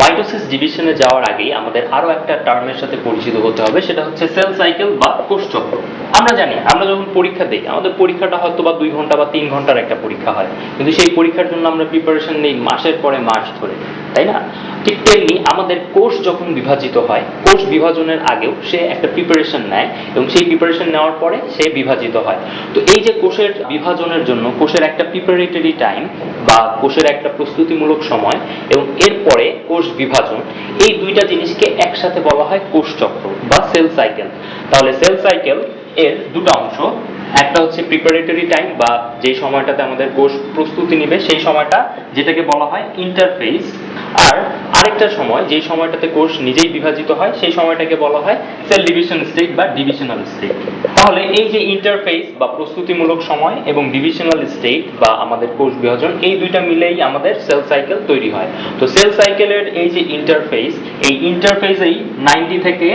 Mitosis ডিভিশনে যাওয়ার আগেই আমাদের আরও একটা টার্মের সাথে পরিচিত হতে হবে, সেটা হচ্ছে সেল সাইকেল বা কোষচক্র আমরা জানি, আমরা যখন পরীক্ষা দিই, আমাদের পরীক্ষাটা হয়তো বা দুই ঘণ্টা বা তিন ঘণ্টার একটা পরীক্ষা হয়। কিন্তু সেই পরীক্ষার জন্য আমরা প্রিপারেশন নেই মাসের পরে মাস ধরে। তাই না? ঠিক তেমনি আমাদের কোষ যখন বিভাজিত হয়, কোষ বিভাজনের আগেও সে একটা প্রিপারেশন নেয় এবং সেই প্রিপারেশন নেওয়ার পরে সে বিভাজিত হয়। তো এই যে কোষের বিভাজনের জন্য কোষের একটা প্রিপারেটরি টাইম বা কোষের একটা প্রস্তুতিমূলক সময় এবং এরপরে কোষ বিভাজন, এই দুইটা জিনিসকে একসাথে বলা হয় কোষ চক্র বা সেল সাইকেল তাহলে সেল সাইকেল এর দুটো অংশ, একটা হচ্ছে প্রিপারেটরি টাইম বা যে সময়টাতে আমাদের কোষ প্রস্তুতি নিবে, সেই সময়টা যেটাকে বলা হয় ইন্টারফেস আর আরেকটা সময় যে সময়টাতে কোষ নিজেই বিভাজিত হয়, সেই সময়টাকে বলা হয় সেল ডিভিশন স্টেট বা ডিভিশনাল স্টেট তাহলে এই যে ইন্টারফেস বা প্রস্তুতিমূলক সময় এবং ডিভিশনাল স্টেট বা আমাদের কোষ বিভাজন, এই দুইটা মিলেই আমাদের সেল সাইকেল তৈরি হয়। তো সেল সাইকেলের এই যে ইন্টারফেস এই ইন্টারফেসেই নাইনটি থেকে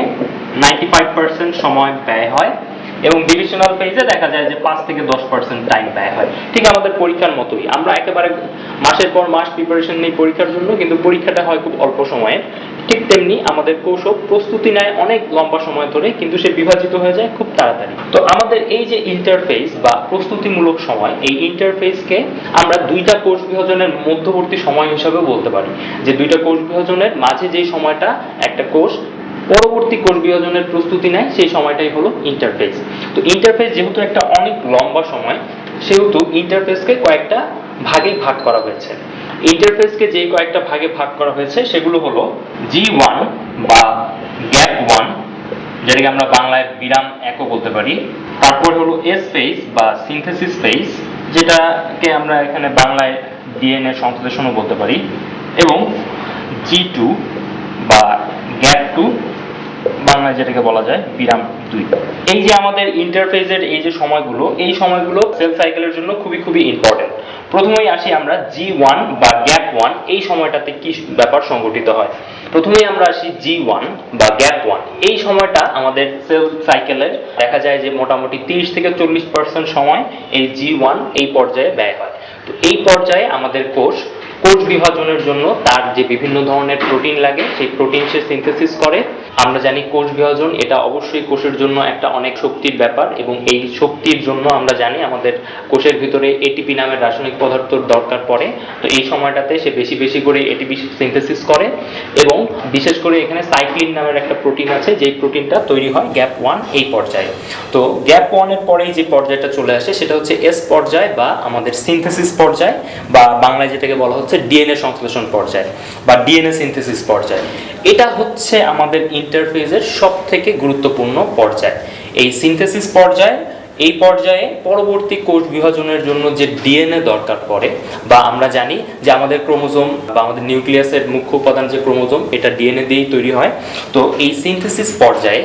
নাইনটি ফাইভ পার্সেন্ট সময় ব্যয় হয়। এবং ডিভিশনাল ফেজে দেখা যায় যে পাঁচ থেকে দশ পার্সেন্ট টাইম ব্যয় হয়। ঠিক আমাদের পরীক্ষার মতোই। আমরা একেবারে মাসের পর মাস প্রিপারেশন নেই পরীক্ষার জন্য, কিন্তু পরীক্ষাটা হয় খুব অল্প সময়ে। ঠিক তেমনি আমাদের কৌশল প্রস্তুতি নেয় অনেক লম্বা সময় ধরে, কিন্তু সে বিভাজিত হয়ে যায় খুব তাড়াতাড়ি। তো আমাদের এই যে ইন্টারফেস বা প্রস্তুতিমূলক সময়, এই ইন্টারফেসকে আমরা দুইটা কোষ বিভাজনের মধ্যবর্তী সময় হিসাবে বলতে পারি। যে দুইটা কোর্স বিভাজনের মাঝে যে সময়টা একটা কোষ পরবর্তী কোষ বিভাজনের প্রস্তুতি নেয়, সেই সময়টাই হলো ইন্টারফেস তো ইন্টারফেস যেহেতু একটা অনেক লম্বা সময়, সেহেতু ইন্টারফেসকে কয়েকটা ভাগে ভাগ করা হয়েছে। ইন্টারফেসকে যে কয়েকটা ভাগে ভাগ করা হয়েছে, সেগুলো হলো জি ওয়ান বা গ্যাপ ওয়ান যেটাকে আমরা বাংলায় বিরাম একও বলতে পারি। তারপর হলো এস ফেজ বা সিনথেসিস ফেজ যেটাকে আমরা এখানে বাংলায় ডিএনএ সংশ্লেষণও বলতে পারি। এবং জি টু বা গ্যাপ টু বাংলায় যেটাকে বলা যায় বিরাম দুই। এই যে আমাদের ইন্টারফেজের এই যে সময়গুলো, এই সময়গুলো সেল সাইকেলের জন্য খুবই খুবই ইম্পর্টেন্ট প্রথমেই আসি আমরা জি ওয়ান বা গ্যাপ ওয়ান এই সময়টাতে কি ব্যাপার সংঘটিত হয়? প্রথমেই আমরা আসি জি ওয়ান বা গ্যাপ ওয়ান এই সময়টা আমাদের সেল সাইকেলের দেখা যায় যে মোটামুটি তিরিশ থেকে চল্লিশ পার্সেন্ট সময় এই জি ওয়ান এই পর্যায়ে ব্যয় হয়। তো এই পর্যায়ে আমাদের কোষ কোষ বিভাজনের জন্য তার যে বিভিন্ন ধরনের প্রোটিন লাগে, সেই প্রোটিন সে সিনথেসিস করে। আমরা জানি কোষ বিভাজন, এটা অবশ্যই কোষের জন্য একটা অনেক শক্তির ব্যাপার এবং এই শক্তির জন্য আমরা জানি আমাদের কোষের ভিতরে এটিপি নামের রাসায়নিক পদার্থর দরকার পড়ে। তো এই সময়টাতে সে বেশি বেশি করে এটিপি সিনথেসিস করে এবং বিশেষ করে এখানে সাইক্লিন নামের একটা প্রোটিন আছে, যেই প্রোটিনটা তৈরি হয় গ্যাপ ওয়ান এই পর্যায়ে। তো গ্যাপ ওয়ানের পরেই যে পর্যায়টা চলে আসে, সেটা হচ্ছে এস পর্যায় বা আমাদের সিনথেসিস পর্যায় বা বাংলায় যেটাকে বলা হচ্ছে ডিএনএ সংশ্লেষণ পর্যায় বা ডিএনএ সিনথেসিস পর্যায়। এটা হচ্ছে আমাদের ইন্টারফেজের সব থেকে গুরুত্বপূর্ণ পর্যায়। এই সিনথেসিস পর্যায়, এই পর্যায়ে পরবর্তী কোষ বিভাজনের জন্য যে ডিএনএ দরকার পড়ে, বা আমরা জানি যে আমাদের ক্রোমোজোম বা আমাদের নিউক্লিয়াসের মুখ্য উপাদান যে ক্রোমোজোম, এটা ডিএনএ দিয়েই তৈরি হয়। তো এই সিনথেসিস পর্যায়ে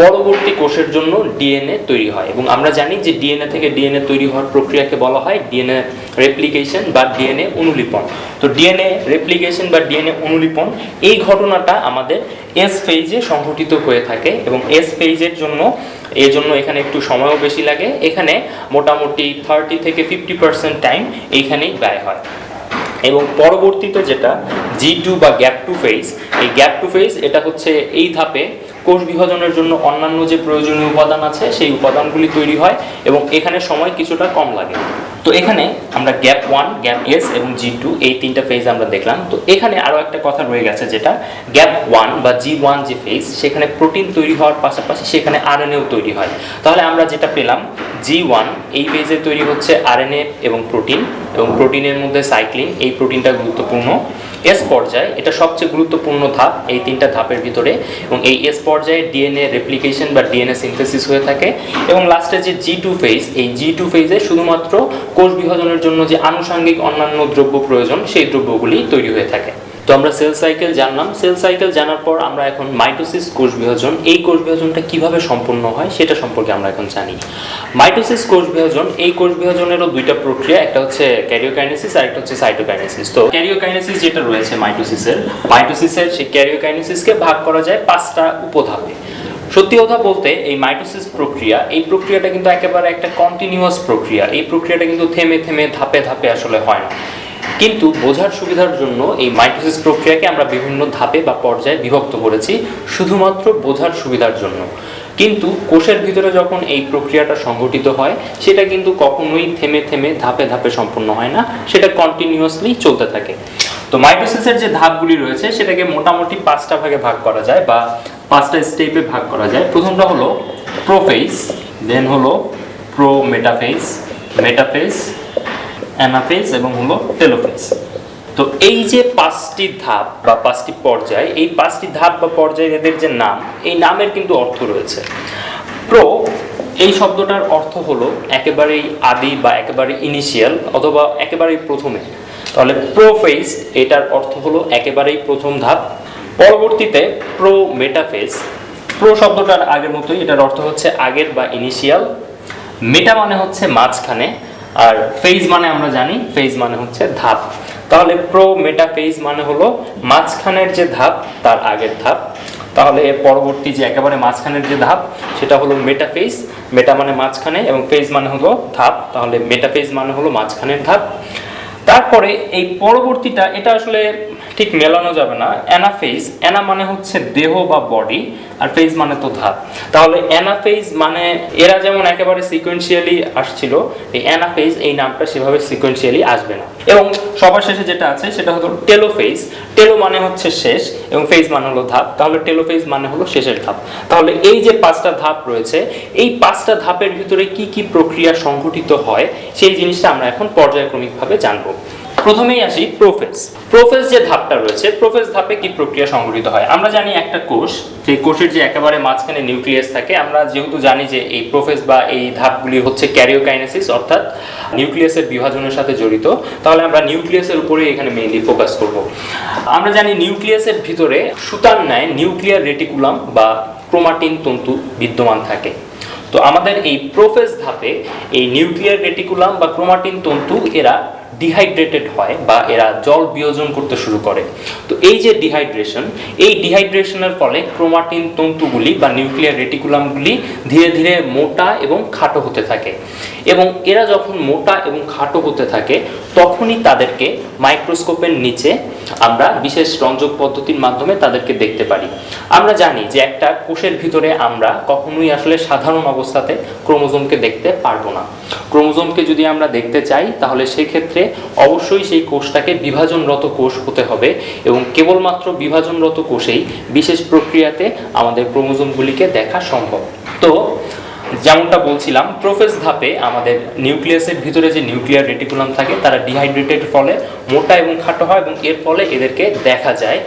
পরবর্তী কোষের জন্য ডিএনএ তৈরি হয়। এবং আমরা জানি যে ডিএনএ থেকে ডিএনএ তৈরি হওয়ার প্রক্রিয়াকে বলা হয় ডিএনএ রেপ্লিকেশন বা ডিএনএ অনুলিপন। তো ডিএনএ রেপ্লিকেশন বা ডিএনএ অনুলিপন, এই ঘটনাটা আমাদের এস ফেজে সংঘটিত হয়ে থাকে এবং এস ফেজের জন্য এই জন্য এখানে একটু সময়ও বেশি লাগে। এখানে মোটামুটি থার্টি থেকে ফিফটি পার্সেন্ট টাইম এইখানেই ব্যয় হয়। এবং পরবর্তীতে যেটা জি টু বা গ্যাপ টু ফেজ এই গ্যাপ টু ফেজ এটা হচ্ছে এই ধাপে কোষ বিভাজনের জন্য অন্যান্য যে প্রয়োজনীয় উপাদান আছে, সেই উপাদানগুলি তৈরি হয় এবং এখানে সময় কিছুটা কম লাগে। তো এখানে আমরা গ্যাপ ওয়ান, গ্যাপ এস এবং জি টু এই তিনটা ফেজ আমরা দেখলাম। তো এখানে আরও একটা কথা রয়ে গেছে যেটা, গ্যাপ ওয়ান বা জি ওয়ান যে ফেজ, সেখানে প্রোটিন তৈরি হওয়ার পাশাপাশি সেখানে আরএনএও তৈরি হয়। তাহলে আমরা যেটা পেলাম জি ওয়ান এই ফেজে তৈরি হচ্ছে আরএনএ এবং প্রোটিন এবং প্রোটিনের মধ্যে সাইক্লিন এই প্রোটিনটা গুরুত্বপূর্ণ। এস পর্যায়ে, এটা সবচেয়ে গুরুত্বপূর্ণ ধাপ এই তিনটা ধাপের ভিতরে এবং এই এস পর্যায়ে ডিএনএ রেপ্লিকেশন বা ডিএনএ সিনথেসিস হয়ে থাকে এবং লাস্টে যে জি টু ফেজ এই জি টু ফেজে শুধুমাত্র কোষ বিভাজনের জন্য যে আনুষঙ্গিক অন্যান্য দ্রব্য প্রয়োজন, সেই দ্রব্যগুলি তৈরি হয়ে থাকে। তো আমরা সেল সাইকেল জানলাম। সেল সাইকেল জানার পর আমরা এখন মাইটোসিস কোষ বিভাজন, এই কোষ বিভাজনটা কীভাবে সম্পন্ন হয় সেটা সম্পর্কে আমরা এখন জানি। মাইটোসিস কোষ বিভাজন, এই কোষ বিভাজনেরও দুইটা প্রক্রিয়া, একটা হচ্ছে ক্যারিওকাইনেসিস আর একটা হচ্ছে সাইটোকাইনেসিস তো ক্যারিওকাইনেসিস যেটা রয়েছে মাইটোসিসের মাইটোসিসের সেই ক্যারিওকাইনেসিসকে ভাগ করা যায় পাঁচটা উপধাপে। সত্যি কথা বলতে এই মাইটোসিস প্রক্রিয়া, এই প্রক্রিয়াটা কিন্তু একেবারে একটা কন্টিনিউয়াস প্রক্রিয়া। এই প্রক্রিয়াটা কিন্তু থেমে থেমে ধাপে ধাপে আসলে হয় না। কিন্তু বোঝার সুবিধার জন্য এই মাইটোসিস প্রক্রিয়াকে আমরা বিভিন্ন ধাপে বা পর্যায়ে বিভক্ত করেছি, শুধুমাত্র বোঝার সুবিধার জন্য। কিন্তু কোষের ভিতরে যখন এই প্রক্রিয়াটা সংঘটিত হয়, সেটা কিন্তু কখনোই থেমে থেমে ধাপে ধাপে সম্পূর্ণ হয় না, সেটা কন্টিনিউয়াসলি চলতে থাকে। তো মাইটোসিসের যে ধাপগুলি রয়েছে, সেটাকে মোটামুটি পাঁচটা ভাগে ভাগ করা যায় বা পাঁচটা স্টেপে ভাগ করা যায়। প্রথমটা হলো প্রোফেজ দেন হলো প্রো মেটাফেজ মেটাফেজ অ্যানাফেজ এবং হলো টেলোফেজ। তো এই যে পাঁচটি ধাপ বা পাঁচটি পর্যায়, এই পাঁচটি ধাপ বা পর্যায় এদের যে নাম, এই নামের কিন্তু অর্থ রয়েছে। প্রো, এই শব্দটার অর্থ হলো একেবারেই আদি বা একেবারে ইনিশিয়াল অথবা একেবারেই প্রথমে। তাহলে প্রোফেজ এটার অর্থ হলো একেবারেই প্রথম ধাপ। পরবর্তীতে প্রো মেটাফেজ প্রো শব্দটার আগের মতোই এটার অর্থ হচ্ছে আগের বা ইনিশিয়াল মেটা মানে হচ্ছে মাঝখানে। আর ফেজ মানে আমরা জানি ফেজ মানে হচ্ছে ধাপ। তাহলে প্রো মেটা ফেজ মানে হলো মাঝখানের যে ধাপ, তার আগের ধাপ। তাহলে এর পরবর্তী যে একেবারে মাঝখানের যে ধাপ, সেটা হলো মেটা ফেজ মেটা মানে মাঝখানে এবং ফেজ মানে হলো ধাপ। তাহলে মেটা ফেজ মানে হলো মাঝখানের ধাপ। তারপরে এই পরবর্তীটা, এটা আসলে ঠিক মেলানো যাবে না। অ্যানাফেজ, অ্যানা মানে হচ্ছে দেহ বা বডি, আর ফেজ মানে তো ধাপ তাহলে অ্যানাফেজ মানে এরা যেমন একেবারে সিকোয়েন্সিয়ালি আসছিল, এই অ্যানাফেজ এই নামটা সেভাবে সিকোয়েন্সিয়ালি আসবে না। এবং সবার শেষে যেটা আছে সেটা হলো টেলোফেজ। টেলো মানে হচ্ছে শেষ এবং ফেজ মানে হলো ধাপ তাহলে টেলোফেজ মানে হলো শেষের ধাপ। তাহলে এই যে পাঁচটা ধাপ রয়েছে, এই পাঁচটা ধাপের ভিতরে কি কি প্রক্রিয়া সংঘটিত হয়, সেই জিনিসটা আমরা এখন পর্যায়ক্রমিকভাবে জানব। প্রথমেই আসি প্রোফেজ প্রোফেজ যে ধাপটা রয়েছে প্রোফেজ ধাপে কি প্রক্রিয়া সংঘটিত হয়? আমরা জানি একটা কোষ সেই কোষের যে একেবারে মাঝখানে নিউক্লিয়াস থাকে, আমরা যেহেতু জানি যে এই প্রোফেজ বা এই ধাপগুলি হচ্ছে ক্যারিওকাইনেসিস, অর্থাৎ নিউক্লিয়াসের বিভাজনের সাথে জড়িত, তাহলে আমরা নিউক্লিয়াসের উপরে এখানে মেইনলি ফোকাস করব। আমরা জানি নিউক্লিয়াসের ভিতরে সুতার ন্যায় নিউক্লিয়ার রেটিকুলাম বা ক্রোমাটিন তন্তু বিদ্যমান থাকে। তো আমাদের এই প্রোফেজ ধাপে এই নিউক্লিয়ার রেটিকুলাম বা ক্রোমাটিন তন্তু, এরা ডিহাইড্রেটেড হয় বা এরা জল বিয়োজন করতে শুরু করে। তো এই যে ডিহাইড্রেশন এই ডিহাইড্রেশনের ফলে ক্রোমাটিন তন্তুগুলি বা নিউক্লিয়ার রেটিকুলামগুলি ধীরে ধীরে মোটা এবং খাটো হতে থাকে। এবং এরা যখন মোটা এবং খাটো হতে থাকে, তখনই তাদেরকে মাইক্রোস্কোপের নিচে আমরা বিশেষ রঞ্জক পদ্ধতির মাধ্যমে তাদেরকে দেখতে পারি। আমরা জানি যে একটা কোষের ভিতরে আমরা কখনোই আসলে সাধারণ অবস্থাতে ক্রোমোজোমকে দেখতে পারব না। ক্রোমোজোমকে যদি আমরা দেখতে চাই, তাহলে সেক্ষেত্রে অবশ্যই সেই কোষটাকে বিভাজনরত কোষ হতে হবে এবং কেবলমাত্র বিভাজনরত কোষেই বিশেষ প্রক্রিয়াতে আমাদের ক্রোমোজোমগুলিকে দেখা সম্ভব। তো, যেমনটা বলছিলাম, প্রোফেজ ধাপে আমাদের নিউক্লিয়াসের ভিতরে যে নিউক্লিয়ার রেটিকুলাম থাকে, তারা ডিহাইড্রেটেড ফলে মোটা এবং খাটো হয় এবং এর ফলে এদেরকে দেখা যায়।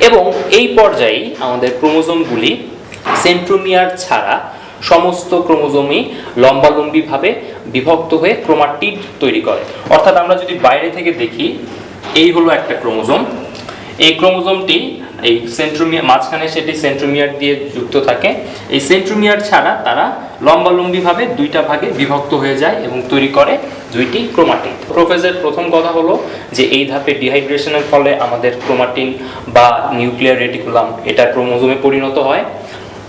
এবং এই পর্যায়েই আমাদের ক্রোমোজোমগুলি সেন্ট্রোমিয়ার ছাড়া সমস্ত ক্রোমোজোমই লম্বালম্বিভাবে বিভক্ত হয়ে ক্রোমাটিড তৈরি করে। অর্থাৎ আমরা যদি বাইরে থেকে দেখি, এই হলো একটা ক্রোমোজোম। এই ক্রোমোজোমটি এই সেন্ট্রোমিয়ার মাঝখানে সেটি সেন্ট্রোমিয়ার দিয়ে যুক্ত থাকে। এই সেন্ট্রোমিয়ার ছাড়া তারা লম্বালম্বিভাবে দুইটা ভাগে বিভক্ত হয়ে যায় এবং তৈরি করে দুইটি ক্রোমাটিন প্রোফেজের প্রথম কথা হলো যে এই ধাপে ডিহাইড্রেশনের ফলে আমাদের ক্রোমাটিন বা নিউক্লিয়ার রেটিকুলাম এটা ক্রোমোজোমে পরিণত হয়।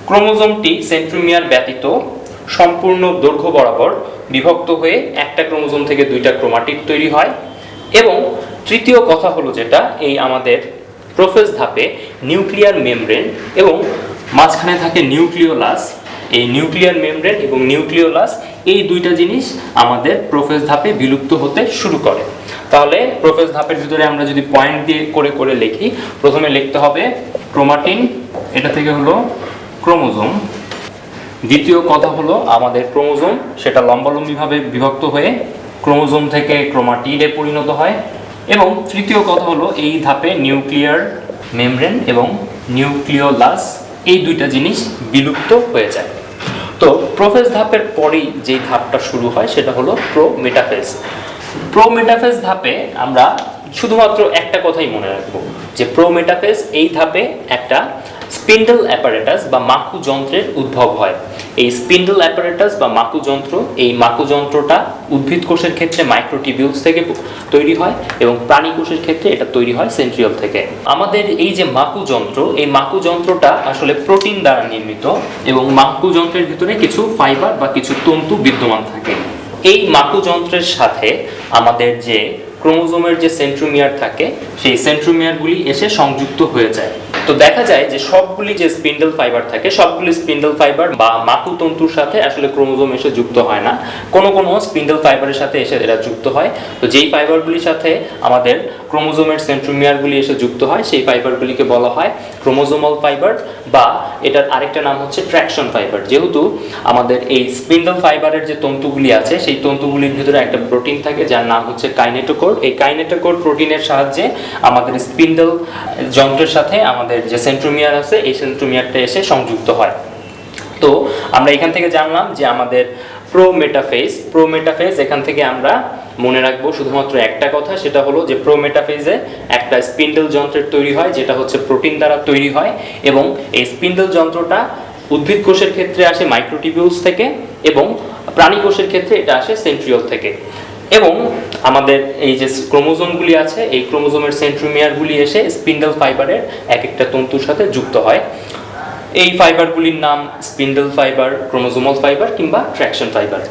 ক্রোমোজোমটি সেন্ট্রোমিয়ার ব্যতীত সম্পূর্ণ দৈর্ঘ্য বরাবর বিভক্ত হয়ে একটা ক্রোমোজোম থেকে দুইটা ক্রোমাটিড তৈরি হয় এবং তৃতীয় কথা হলো যেটা, এই আমাদের প্রোফেজ ধাপে নিউক্লিয়ার মেমব্রেন এবং মাঝখানে থাকে নিউক্লিওলাস। এই নিউক্লিয়ার মেমব্রেন এবং নিউক্লিওলাস, এই দুইটা জিনিস আমাদের প্রোফেজ ধাপে বিলুপ্ত হতে শুরু করে। তাহলে প্রোফেজ ধাপের ভিতরে আমরা যদি পয়েন্ট দিয়ে করে করে লিখি, প্রথমে লিখতে হবে ক্রোমাটিন, এটা থেকে হলো ক্রোমোজোম। দ্বিতীয় কথা হলো আমাদের ক্রোমোজোম, সেটা লম্বালম্বিভাবে বিভক্ত হয়ে ক্রোমোজোম থেকে ক্রোমাটিডে পরিণত হয়। এবং তৃতীয় কথা হলো এই ধাপে নিউক্লিয়ার মেমব্রেন এবং নিউক্লিওলাস, এই দুইটা জিনিস বিলুপ্ত হয়ে যায়। তো প্রোফেজ ধাপের পরেই যে ধাপটা শুরু হয়, সেটা হলো প্রো মেটাফেজ প্রো মেটাফেজ ধাপে আমরা শুধুমাত্র একটা কথাই মনে রাখব, যে প্রো মেটাফেজ এই ধাপে একটা স্পিন্ডল অ্যাপারেটাস বা মাকু যন্ত্রের উদ্ভব হয়। এই স্পিন্ডল অ্যাপারেটাস বা মাকু যন্ত্র, এই মাকু যন্ত্রটা উদ্ভিদ কোষের ক্ষেত্রে মাইক্রোটিবিউলস থেকে তৈরি হয় এবং প্রাণী কোষের ক্ষেত্রে এটা তৈরি হয় সেন্ট্রিওল থেকে। আমাদের এই যে মাকু যন্ত্র, এই মাকু যন্ত্রটা আসলে প্রোটিন দ্বারা নির্মিত এবং মাকু যন্ত্রের ভিতরে কিছু ফাইবার বা কিছু তন্তু বিদ্যমান থাকে। এই মাকু যন্ত্রের সাথে আমাদের যে ক্রোমোজোমের যে সেন্ট্রোমিয়ার থাকে, সেই সেন্ট্রোমিয়ারগুলি এসে সংযুক্ত হয়ে যায়। তো দেখা যায় যে সবগুলি যে স্পিন্ডল ফাইবার থাকে, সবগুলি স্পিন্ডল ফাইবার বা মাকু তন্তুর সাথে আসলে ক্রোমোজোম এসে যুক্ত হয় না। কোনো কোনো স্পিন্ডল ফাইবারের সাথে এসে এরা যুক্ত হয়। তো যেই ফাইবারগুলির সাথে আমাদের ক্রোমোজোমের সেন্ট্রোমিয়ারগুলি এসে যুক্ত হয়, সেই ফাইবারগুলিকে বলা হয় ক্রোমোজোমাল ফাইবার বা এটার আরেকটা নাম হচ্ছে ট্র্যাকশন ফাইবার। যেহেতু আমাদের এই স্পিন্ডল ফাইবারের যে তন্তুগুলি আছে, সেই তন্তুগুলির ভিতরে একটা প্রোটিন থাকে, যার নাম হচ্ছে কাইনেটোকোর। এই কাইনেটোকোর প্রোটিনের সাহায্যে আমাদের স্পিন্ডল যন্ত্রের সাথে আমাদের যে সেন্ট্রোমিয়ার আছে, এই সেন্ট্রোমিয়ারটা এসে সংযুক্ত হয়। তো আমরা এখান থেকে জানলাম যে আমাদের প্রোমেটাফেজ প্রোমেটাফেজ এখান থেকে আমরা মনে রাখব শুধুমাত্র একটা কথা, সেটা হলো যে প্রোমেটাফেজে একটা স্পিন্ডল যন্ত্রের তৈরি হয়, যেটা হচ্ছে প্রোটিন দ্বারা তৈরি হয় এবং এই স্পিন্ডল যন্ত্রটা উদ্ভিদ কোষের ক্ষেত্রে আসে মাইক্রোটিবিউলস থেকে এবং প্রাণী কোষের ক্ষেত্রে এটা আসে সেন্ট্রিওল থেকে। এবং আমাদের এই যে ক্রোমোজোমগুলি আছে, এই ক্রোমোজোমের সেন্ট্রোমিয়ারগুলি এসে স্পিন্ডল ফাইবারের এক একটা তন্তুর সাথে যুক্ত হয়। এই ফাইবারগুলির নাম স্পিন্ডল ফাইবার, ক্রোমোজোমাল ফাইবার কিংবা ট্র্যাকশন ফাইবার।